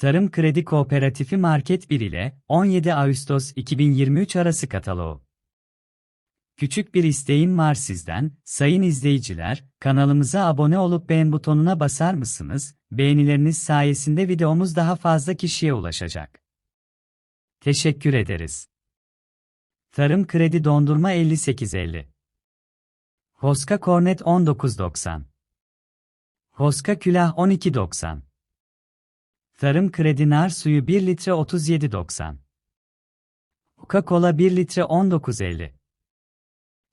Tarım Kredi Kooperatifi Market 1 ile 17 Ağustos 2023 arası kataloğu. Küçük bir isteğim var sizden, sayın izleyiciler, kanalımıza abone olup beğen butonuna basar mısınız? Beğenileriniz sayesinde videomuz daha fazla kişiye ulaşacak. Teşekkür ederiz. Tarım Kredi Dondurma 5850 Hoska Kornet 1990 Hoska Külah 1290 Tarım Kredi Nar Suyu 1 litre 37.90. Coca-Cola 1 litre 19.50.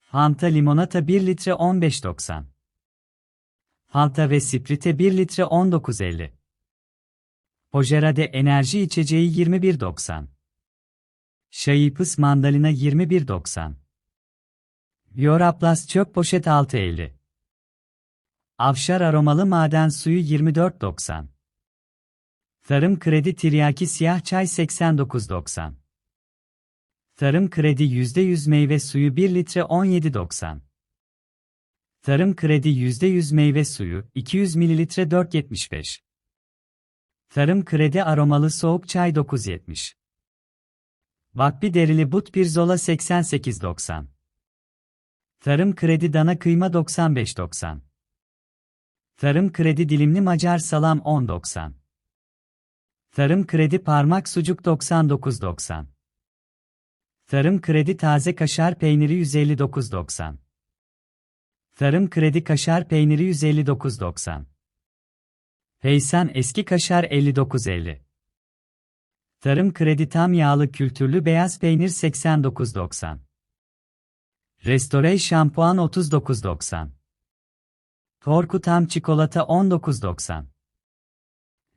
Fanta Limonata 1 litre 15.90. Fanta ve Sprite 1 litre 19.50. Pojerade enerji içeceği 21.90. Şayipıs mandalina 21.90. Bioraplas çöp poşet 6.50. Avşar aromalı maden suyu 24.90. Tarım Kredi Tiryaki Siyah Çay 89.90. Tarım Kredi %100 meyve suyu 1 litre 17.90. Tarım Kredi %100 meyve suyu 200 ml 4.75. Tarım Kredi aromalı soğuk çay 9.70. Vakbi derili but pirzola 88.90. Tarım Kredi dana kıyma 95.90. Tarım Kredi dilimli macar salam 10.90. Tarım Kredi Parmak Sucuk 99.90. Tarım Kredi Taze Kaşar Peyniri 159.90. Tarım Kredi Kaşar Peyniri 159.90. Feysan Eski Kaşar 59.50. Tarım Kredi Tam Yağlı Kültürlü Beyaz Peynir 89.90. Restore Şampuan 39.90. Torku Tam Çikolata 19.90.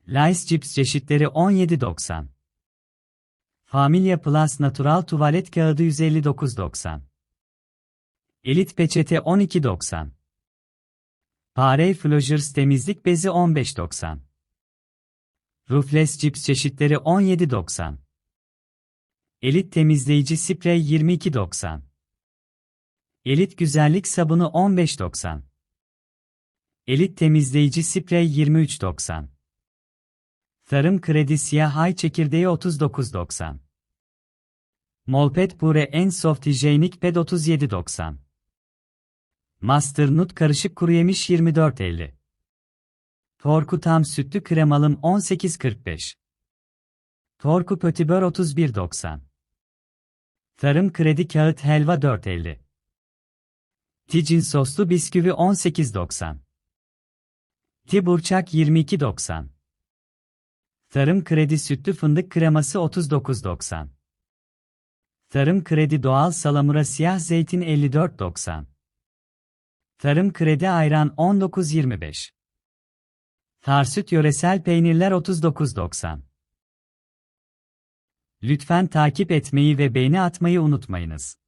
Lays cips çeşitleri 17.90. Familya Plus Natural tuvalet kağıdı 159.90. Elit peçete 12.90. Parey Flojers temizlik bezi 15.90. Rufles cips çeşitleri 17.90. Elit temizleyici sprey 22.90. Elit güzellik sabunu 15.90. Elit temizleyici sprey 23.90. Tarım Kredi Siyah Ay Çekirdeği 39.90. Molpet Pure En Soft Hijyenik Ped 37.90. Master Nut Karışık Kuru Yemiş 24.50. Torku Tam Sütlü Kremalım 18.45. Torku Pötibör 31.90. Tarım Kredi Kağıt Helva 4.50. Ticin Soslu Bisküvi 18.90. Tiburçak 22.90. Tarım Kredi Sütlü Fındık Kreması 39.90. Tarım Kredi Doğal Salamura Siyah Zeytin 54.90. Tarım Kredi Ayran 19.25. Tarsüt Yöresel Peynirler 39.90. Lütfen takip etmeyi ve beğeni atmayı unutmayınız.